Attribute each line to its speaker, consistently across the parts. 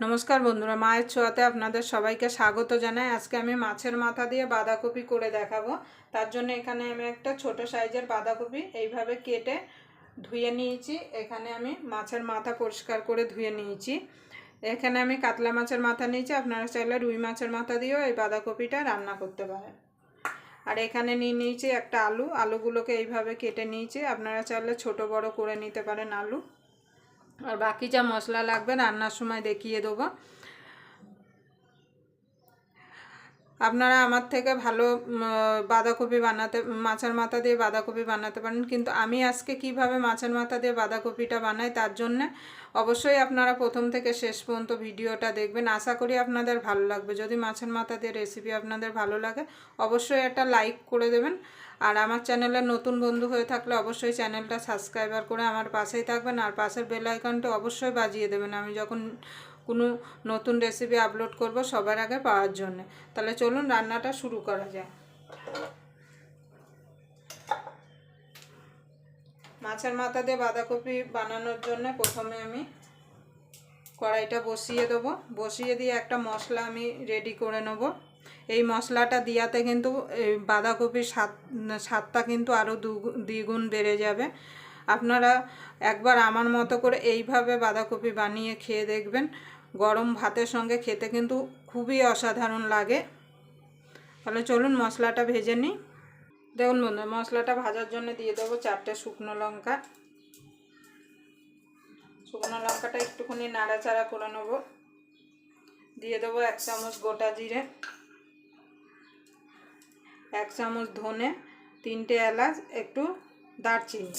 Speaker 1: নমস্কার বন্ধুরা, মায়ের ছোঁয়াতে আপনাদের সবাইকে স্বাগত জানাই। আজকে আমি মাছের মাথা দিয়ে বাঁধাকপি করে দেখাবো। তার জন্য এখানে আমি একটা ছোট সাইজের বাঁধাকপি এইভাবে কেটে ধুয়ে নিয়েছি। এখানে আমি মাছের মাথা পরিষ্কার করে ধুয়ে নিয়েছি। এখানে আমি কাতলা মাছের মাথা নিয়েছি। আপনারা চাইলে রুই মাছের মাথা দিয়েও এই বাঁধাকপিটা রান্না করতে পারেন। আর এখানে নিয়ে নিয়েছি একটা আলু। আলুগুলোকে এইভাবে কেটে নিয়েছি। আপনারা চাইলে ছোট বড় করে নিতে পারেন আলু। আর বাকি যা মশলা লাগবে রান্নার সময় দেখিয়ে দেবো। আপনারা আমার থেকে ভালো বাঁধাকপি বানাতে, মাছের মাথা দিয়ে বাঁধাকপি বানাতে পারেন। কিন্তু আমি আজকে কীভাবে মাছের মাথা দিয়ে বাঁধাকপিটা বানাই তার জন্যে অবশ্যই আপনারা প্রথম থেকে শেষ পর্যন্ত ভিডিওটা দেখবেন। আশা করি আপনাদের ভালো লাগবে। যদি মাছের মাথা দিয়ে রেসিপি আপনাদের ভালো লাগে, অবশ্যই একটা লাইক করে দেবেন। আর আমার চ্যানেলে নতুন বন্ধু হয়ে থাকলে অবশ্যই চ্যানেলটা সাবস্ক্রাইবার করে আমার পাশেই থাকবেন। আর পাশের বেল আইকনটা অবশ্যই বাজিয়ে দেবেন। আমি যখন কোনো নতুন রেসিপি আপলোড করব সবার আগে পাওয়ার জন্য। তাহলে চলুন রান্নাটা শুরু করা যায় মাছের মাথা দিয়ে বাঁধাকপি বানানোর জন্য প্রথমে আমি কড়াইটা বসিয়ে দেবো। বসিয়ে দিয়ে একটা মশলা আমি রেডি করে নেব। এই মশলাটা দিয়াতে কিন্তু বাঁধাকপির স্বাদ, স্বাদটা কিন্তু আরও দ্বিগুণ বেড়ে যাবে। আপনারা একবার আমার মতো করে এইভাবে বাঁধাকপি বানিয়ে খেয়ে দেখবেন। গরম ভাতের সঙ্গে খেতে কিন্তু খুবই অসাধারণ লাগে। তাহলে চলুন মশলাটা ভেজে নিই। দেখুন বন্ধু মশলাটা ভাজার জন্য দিয়ে দেবো চারটে শুকনো লঙ্কা। শুকনো লঙ্কাটা একটুখানি নাড়াচাড়া করে নেব। দিয়ে দেবো এক চামচ গোটা জিরে, এক চামচ ধনে, তিনটে এলাচ, একটু দারচিনি।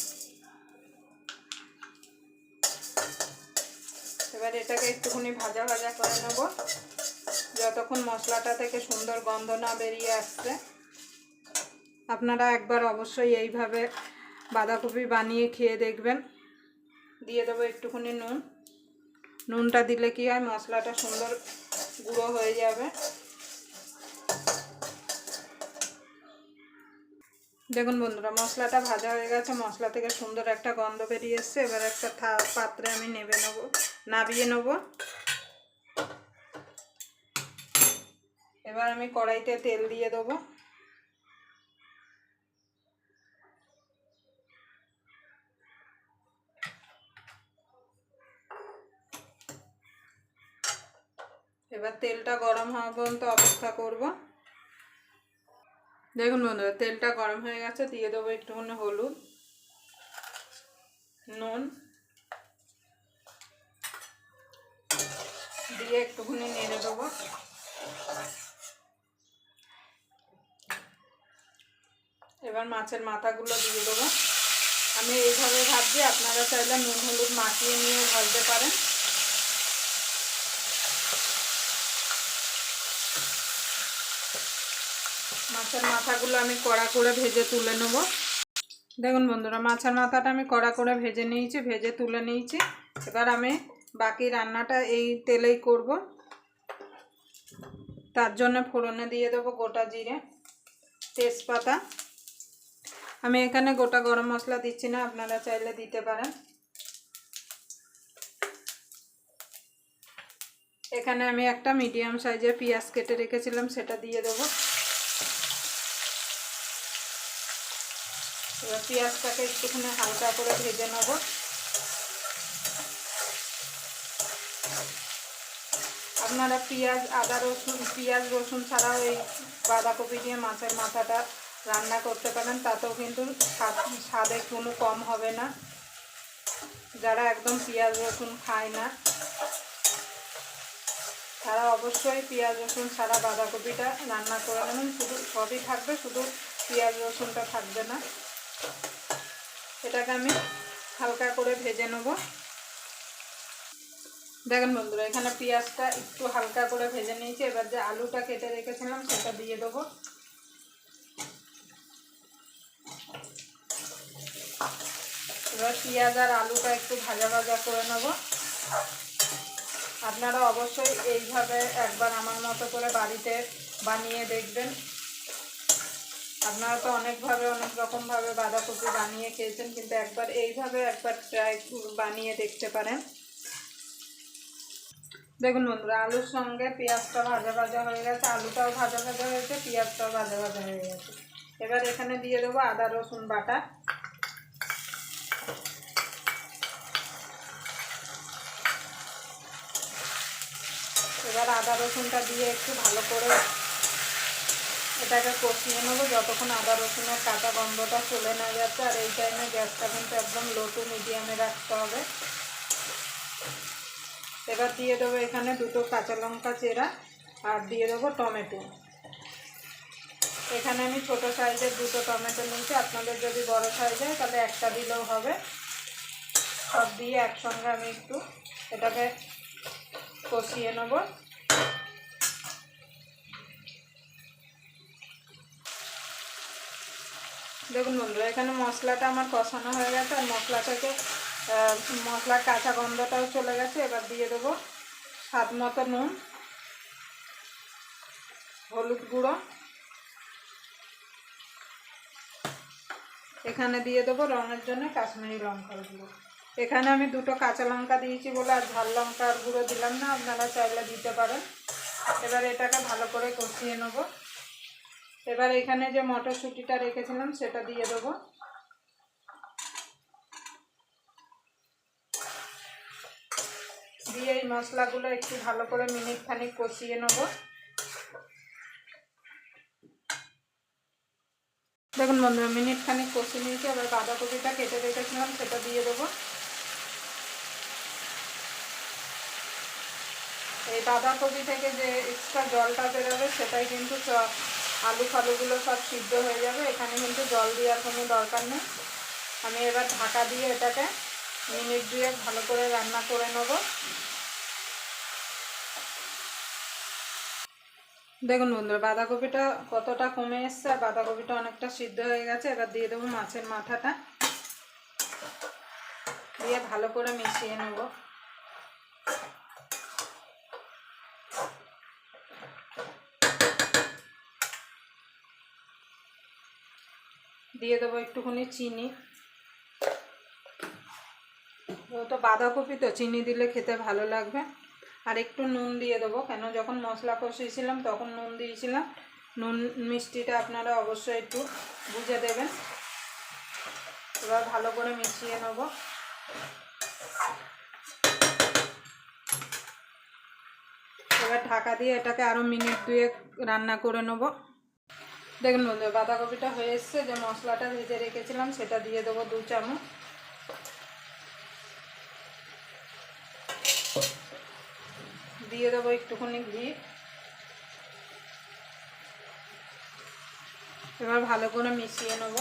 Speaker 1: এবার এটাকে একটুখানি ভাজা ভাজা করে নেব। যতক্ষণ মশলাটা থেকে সুন্দর গন্ধ না বেরিয়ে আসছে আপনারা একবার অবশ্যই এইভাবে বাঁধাকপি বানিয়ে খেয়ে দেখবেন। দিয়ে দেবো একটুখানি নুন। নুনটা দিলে কি হয়, মশলাটা সুন্দর গুঁড়ো হয়ে যাবে। দেখুন বন্ধুরা, মশলাটা ভাজা হয়ে গেছে। মশলা থেকে সুন্দর একটা গন্ধ বেরিয়ে এসছে। এবার একটা থা- পাত্রে আমি নেবে নেব, নাবিয়ে নেব। এবার আমি কড়াইতে তেল দিয়ে দেবো। এবার তেলটা গরম হওয়া পর্যন্ত অপেক্ষা করব। দেখুন বন্ধুরা, তেলটা গরম হয়ে গেছে, দিয়ে দেবো একটুখানি হলুদ, নুন, দিয়ে একটুখানি নেড়ে দেবো। এবার মাছের মাথাগুলো দিয়ে দেবো। আমি এইভাবে ভাবছি আপনারা চাইলে নুন, হলুদ মাখিয়ে নিয়ে ভাজতে পারেন। মাছের মাথাগুলো আমি কড়া করে ভেজে তুলে নেব। দেখুন বন্ধুরা, মাছের মাথাটা আমি কড়া করে ভেজে নিয়েছি, ভেজে তুলে নিয়েছি। এবার আমি বাকি রান্নাটা এই তেলেই করব। তার জন্য ফোড়নে দিয়ে দেবো গোটা জিরে, তেজপাতা। আমি এখানে গোটা গরম মশলা দিচ্ছি না, আপনারা চাইলে দিতে পারেন। এখানে আমি একটা মিডিয়াম সাইজের পেঁয়াজ কেটে রেখেছিলাম, সেটা দিয়ে দেবো। এবার পেঁয়াজটাকে একটুখানি হালকা করে ভেজে নেব। আপনারা পেঁয়াজ, আদা রসুন, পেঁয়াজ, রসুন ছাড়াও এই বাঁধাকপি দিয়ে মাছের মাথাটা রান্না করতে পারেন, তাতেও কিন্তু স্বাদ, স্বাদে কোনো কম হবে না। যারা একদম পেঁয়াজ, রসুন খায় না, তারা অবশ্যই পেঁয়াজ, রসুন ছাড়া বাঁধাকপিটা রান্না করে নেবেন। শুধু সবই থাকবে, শুধু পেঁয়াজ, রসুনটা থাকবে না। এটাকে আমি হালকা করে ভেজে নেব। দেখেন বন্ধুরা, এখানে পেঁয়াজটা একটু হালকা করে ভেজে নিয়েছি। এবার যে আলুটা কেটে রেখেছিলাম, সেটা দিয়ে দেবো। এবার পেঁয়াজ আর আলুটা একটু ভাজা ভাজা করে নেব। আপনারা অবশ্যই এইভাবে একবার আমার মতো করে বাড়িতে বানিয়ে দেখবেন। আপনারা তো অনেকভাবে, অনেক রকমভাবে বাঁধাকপি বানিয়ে খেয়েছেন, কিন্তু একবার এইভাবে একবার ট্রাই বানিয়ে দেখতে পারেন। দেখুন বন্ধুরা, আলুর সঙ্গে পেঁয়াজটা ভাজা ভাজা হয়ে গেছে, আলুটাও ভাজা ভাজা হয়েছে, পেঁয়াজটাও ভাজা ভাজা হয়ে গেছে। এবার এখানে দিয়ে দেবো আদা, রসুন, বাটা। এবার আদা, রসুনটা দিয়ে একটু ভালো করে এটাকে কষিয়ে নেব, যতক্ষণ আদা রসুনের কাঁচা গন্ধটা চলে না যাচ্ছে, আর এই টাইমে গ্যাসটা কিন্তু একদম লো টু মিডিয়ামে রাখতে হবে। এবার দিয়ে দেবো এখানে দুটো কাঁচা লঙ্কা চেরা, আর দিয়ে দেবো টমেটো। এখানে আমি ছোটো সাইজের দুটো টমেটো নিয়েছি, আপনাদের যদি বড় সাইজ হয় তাহলে একটা দিলেও হবে। সব দিয়ে একসঙ্গে আমি একটু এটাকে কষিয়ে নেব। দেখুন বন্ধুরা এখানে মশলাটা আমার কষানো হয়ে গেছে আর মশলা থেকে আহ, মশলার কাঁচা গন্ধটাও চলে গেছে। এবার দিয়ে দেবো স্বাদ মতো নুন হলুদ গুঁড়ো। এখানে দিয়ে দেবো রঙের জন্য কাশ্মীরি লঙ্কার গুঁড়ো। এখানে আমি দুটো কাঁচা লঙ্কা দিয়েছি বলে আর ঝাল লঙ্কার গুঁড়ো দিলাম না আপনারা চাইলে দিতে পারেন। এবার এটাকে ভালো করে কষিয়ে নেব। এবার এখানে যে মটরশুঁটিটা রেখেছিলাম, সেটা দিয়ে দেবো। দিয়ে এই মশলাগুলো একটু ভালো করে মিনিট খানিক কষিয়ে নেব। দেখুন বন্ধুরা মিনিট খানিক কষিয়ে নিয়েছি, এবার বাঁধাকপিটা কেটে রেখেছিলাম, সেটা দিয়ে দেবো। এই বাঁধাকপি থেকে যে এক্সট্রা জলটা বেরোবে, সেটাই কিন্তু আলু ফালুগুলো সব সিদ্ধ হয়ে যাবে। এখানে কিন্তু জল দেওয়ার কোনো দরকার নেই। আমি এবার ঢাকা দিয়ে এটাকে মিনিট দুয়েক ভালো করে রান্না করে নেব। দেখুন বন্ধুরা, বাঁধাকপিটা কতটা কমে এসছে আর বাঁধাকপিটা অনেকটা সিদ্ধ হয়ে গেছে। এবার দিয়ে দেবো মাছের মাথাটা। দিয়ে ভালো করে মিশিয়ে নেব। দিয়ে দেবো একটুখানি চিনি। তো বাঁধাকপি তো, চিনি দিলে খেতে ভালো লাগবে। আর একটু নুন দিয়ে দেবো, কেন যখন মশলা কষিয়েছিলাম তখন নুন দিয়েছিলাম। নুন মিষ্টিটা আপনারা অবশ্যই একটু বুঝে দেবেন। এবার ভালো করে মিশিয়ে নেব। এবার ঢাকা দিয়ে এটাকে আরও মিনিট দুয়েক রান্না করে নেব। দেখুন বন্ধু বাঁধাকপিটা হয়ে এসছে, যে মশলাটা ভেজে রেখেছিলাম, সেটা দিয়ে দেবো দু চামচ। দিয়ে দেবো একটুখানি ঘি। এবার ভালো করে মিশিয়ে নেব।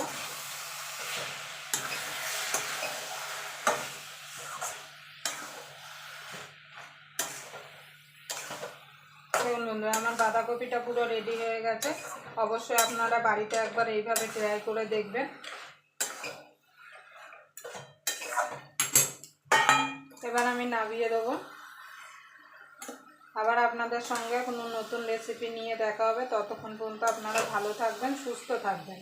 Speaker 1: দেখুন বন্ধুরা, আমার বাঁধাকপিটা পুরো রেডি হয়ে গেছে। অবশ্যই আপনারা বাড়িতে একবার এইভাবে ট্রাই করে দেখবেন। এবার আমি নামিয়ে দেবো। আবার আপনাদের সঙ্গে কোনো নতুন রেসিপি নিয়ে দেখা হবে। ততক্ষণ পর্যন্ত আপনারা ভালো থাকবেন, সুস্থ থাকবেন।